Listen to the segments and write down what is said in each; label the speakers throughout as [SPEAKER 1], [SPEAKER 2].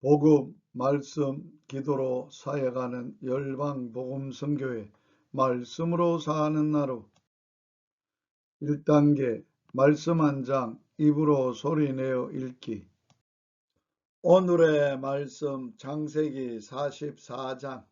[SPEAKER 1] 복음, 말씀, 기도로 사역하는 열방 복음 선교회 말씀으로 사는 나루. 1단계 말씀 한 장 입으로 소리내어 읽기. 오늘의 말씀 창세기 44장.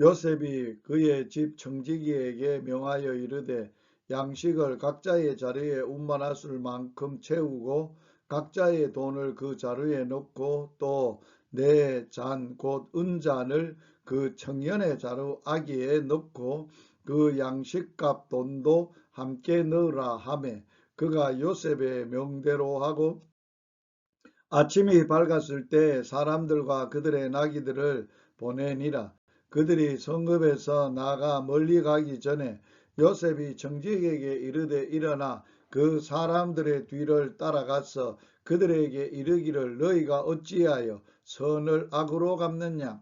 [SPEAKER 1] 요셉이 그의 집 청지기에게 명하여 이르되 양식을 각자의 자리에 운반하실 만큼 채우고 각자의 돈을 그 자루에 넣고 또 내 잔 곧 은잔을 그 청년의 자루 아기에 넣고 그 양식값 돈도 함께 넣으라 하매 그가 요셉의 명대로 하고 아침이 밝았을 때 사람들과 그들의 나귀들을 보내니라. 그들이 성읍에서 나가 멀리 가기 전에 요셉이 정직에게 이르되 일어나 그 사람들의 뒤를 따라가서 그들에게 이르기를 너희가 어찌하여 선을 악으로 갚느냐?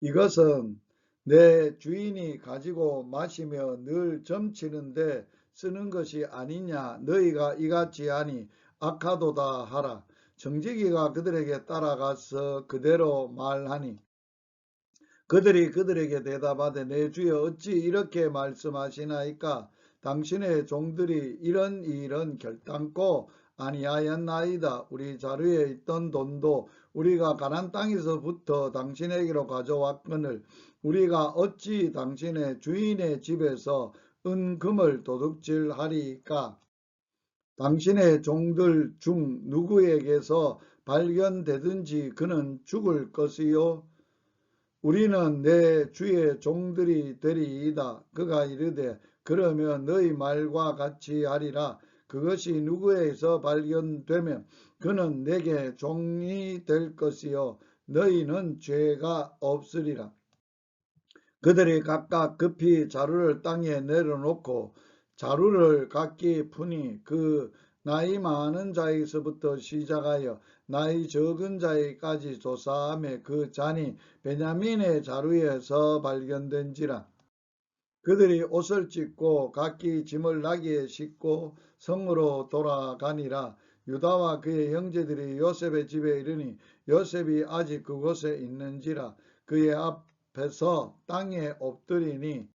[SPEAKER 1] 이것은 내 주인이 가지고 마시며 늘 점치는데 쓰는 것이 아니냐? 너희가 이같이 하니 악하도다 하라. 정직이가 그들에게 따라가서 그대로 말하니. 그들이 그들에게 대답하되 내 주여 어찌 이렇게 말씀하시나이까 당신의 종들이 이런 일은 결단코 아니하였나이다. 우리 자루에 있던 돈도 우리가 가난 땅에서부터 당신에게로 가져왔거늘 우리가 어찌 당신의 주인의 집에서 은금을 도둑질하리까? 당신의 종들 중 누구에게서 발견되든지 그는 죽을 것이요. 우리는 내 주의 종들이 되리이다. 그가 이르되 그러면 너희 말과 같이 하리라. 그것이 누구에서 발견되면 그는 내게 종이 될 것이요 너희는 죄가 없으리라. 그들이 각각 급히 자루를 땅에 내려놓고 자루를 각기 푸니 그 나이 많은 자에서부터 시작하여 나이 적은 자에까지 조사함에 그 잔이 베냐민의 자루에서 발견된지라 그들이 옷을 찢고 각기 짐을 나귀에 싣고 성으로 돌아가니라. 유다와 그의 형제들이 요셉의 집에 이르니 요셉이 아직 그곳에 있는지라 그의 앞에서 땅에 엎드리니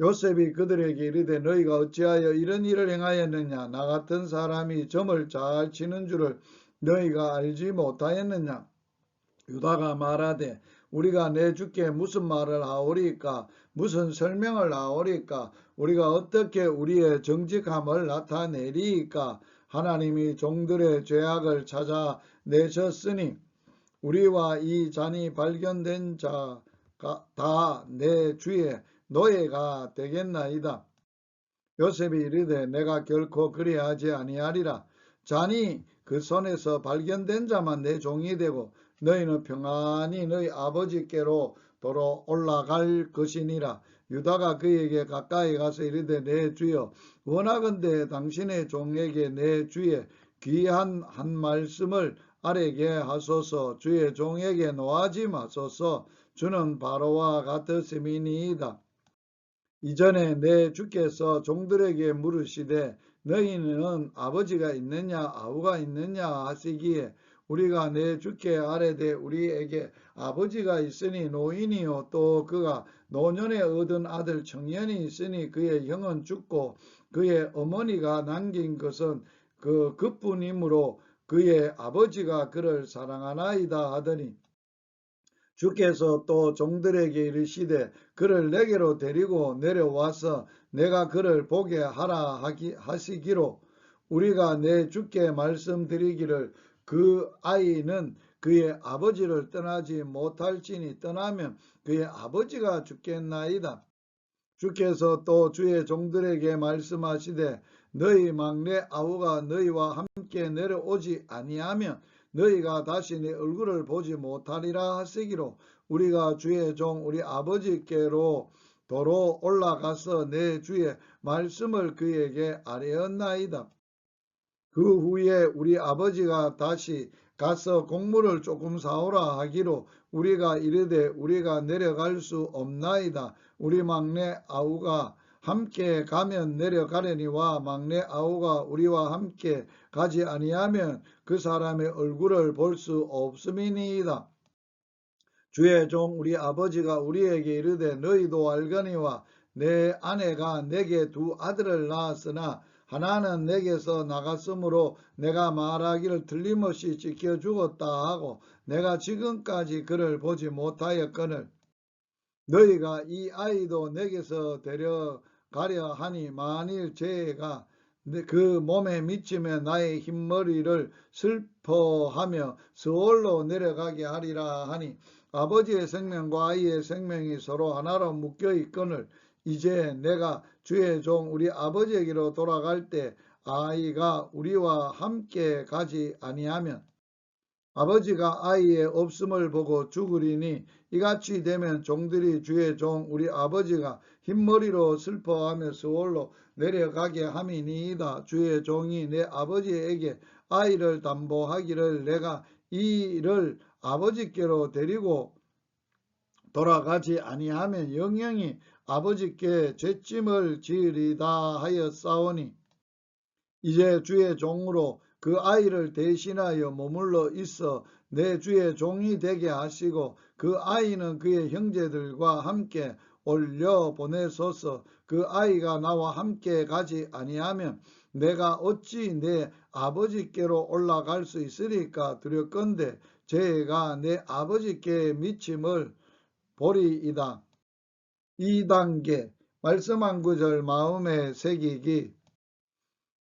[SPEAKER 1] 요셉이 그들에게 이르되 너희가 어찌하여 이런 일을 행하였느냐? 나 같은 사람이 점을 잘 치는 줄을 너희가 알지 못하였느냐? 유다가 말하되 우리가 내 주께 무슨 말을 하오리까 무슨 설명을 하오리까 우리가 어떻게 우리의 정직함을 나타내리까 하나님이 종들의 죄악을 찾아 내셨으니 우리와 이 잔이 발견된 자가 다 내 주의 노예가 되겠나이다. 요셉이 이르되 내가 결코 그리하지 아니하리라. 잔이 그 손에서 발견된 자만 내 종이 되고 너희는 평안히 너희 아버지께로 도로 올라갈 것이니라. 유다가 그에게 가까이 가서 이르되 내 주여 원하건대 당신의 종에게 내 주의 귀한 한 말씀을 아래게 하소서 주의 종에게 노하지 마소서 주는 바로와 같으심이니이다. 이전에 내 주께서 종들에게 물으시되 너희는 아버지가 있느냐 아우가 있느냐 하시기에 우리가 내 주께 아래되 우리에게 아버지가 있으니 노인이요. 또 그가 노년에 얻은 아들 청년이 있으니 그의 형은 죽고 그의 어머니가 남긴 것은 그 그뿐이므로 그의 아버지가 그를 사랑하나이다 하더니 주께서 또 종들에게 이르시되 그를 내게로 데리고 내려와서 내가 그를 보게 하라 하시기로 우리가 내 주께 말씀드리기를 그 아이는 그의 아버지를 떠나지 못할지니 떠나면 그의 아버지가 죽겠나이다. 주께서 또 주의 종들에게 말씀하시되 너희 막내 아우가 너희와 함께 내려오지 아니하면 너희가 다시 내 얼굴을 보지 못하리라 하시기로 우리가 주의 종 우리 아버지께로 도로 올라가서 내 주의 말씀을 그에게 아뢰었나이다. 그 후에 우리 아버지가 다시 가서 곡물을 조금 사오라 하기로 우리가 이르되 우리가 내려갈 수 없나이다. 우리 막내 아우가 함께 가면 내려가려니와 막내 아우가 우리와 함께 가지 아니하면 그 사람의 얼굴을 볼 수 없음이니이다. 주의 종 우리 아버지가 우리에게 이르되 너희도 알거니와 내 아내가 내게 두 아들을 낳았으나 하나는 내게서 나갔으므로 내가 말하기를 틀림없이 지켜 죽었다 하고 내가 지금까지 그를 보지 못하였거늘 너희가 이 아이도 내게서 데려가려 하니 만일 죄가 그 몸에 미치면 나의 흰머리를 슬퍼하며 서울로 내려가게 하리라 하니 아버지의 생명과 아이의 생명이 서로 하나로 묶여 있거늘 이제 내가 주의 종 우리 아버지에게로 돌아갈 때 아이가 우리와 함께 가지 아니하면 아버지가 아이의 없음을 보고 죽으리니 이같이 되면 종들이 주의 종 우리 아버지가 흰머리로 슬퍼하며 서울로 내려가게 함이니이다. 주의 종이 내 아버지에게 아이를 담보하기를 내가 이를 아버지께로 데리고 돌아가지 아니하면 영영이 아버지께 죄짐을 지으리다 하였사오니 이제 주의 종으로 그 아이를 대신하여 머물러 있어 내 주의 종이 되게 하시고 그 아이는 그의 형제들과 함께 올려 보내소서 그 아이가 나와 함께 가지 아니하면 내가 어찌 내 아버지께로 올라갈 수 있으리까 두렵건대 제가 내 아버지께 미침을 보리이다. 2단계 말씀 한 구절 마음에 새기기.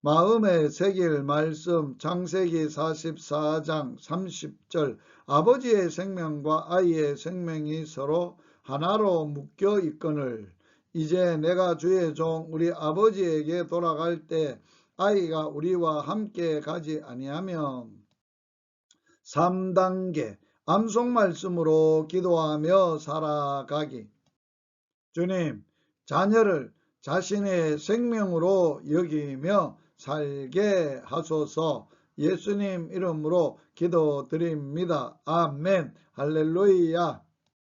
[SPEAKER 1] 마음에 새길 말씀 창세기 44장 30절. 아버지의 생명과 아이의 생명이 서로 하나로 묶여 있거늘. 이제 내가 주의 종 우리 아버지에게 돌아갈 때 아이가 우리와 함께 가지 아니하면. 3단계 암송 말씀으로 기도하며 살아가기 주님 자녀를 자신의 생명으로 여기며 살게 하소서. 예수님 이름으로 기도드립니다. 아멘. 할렐루야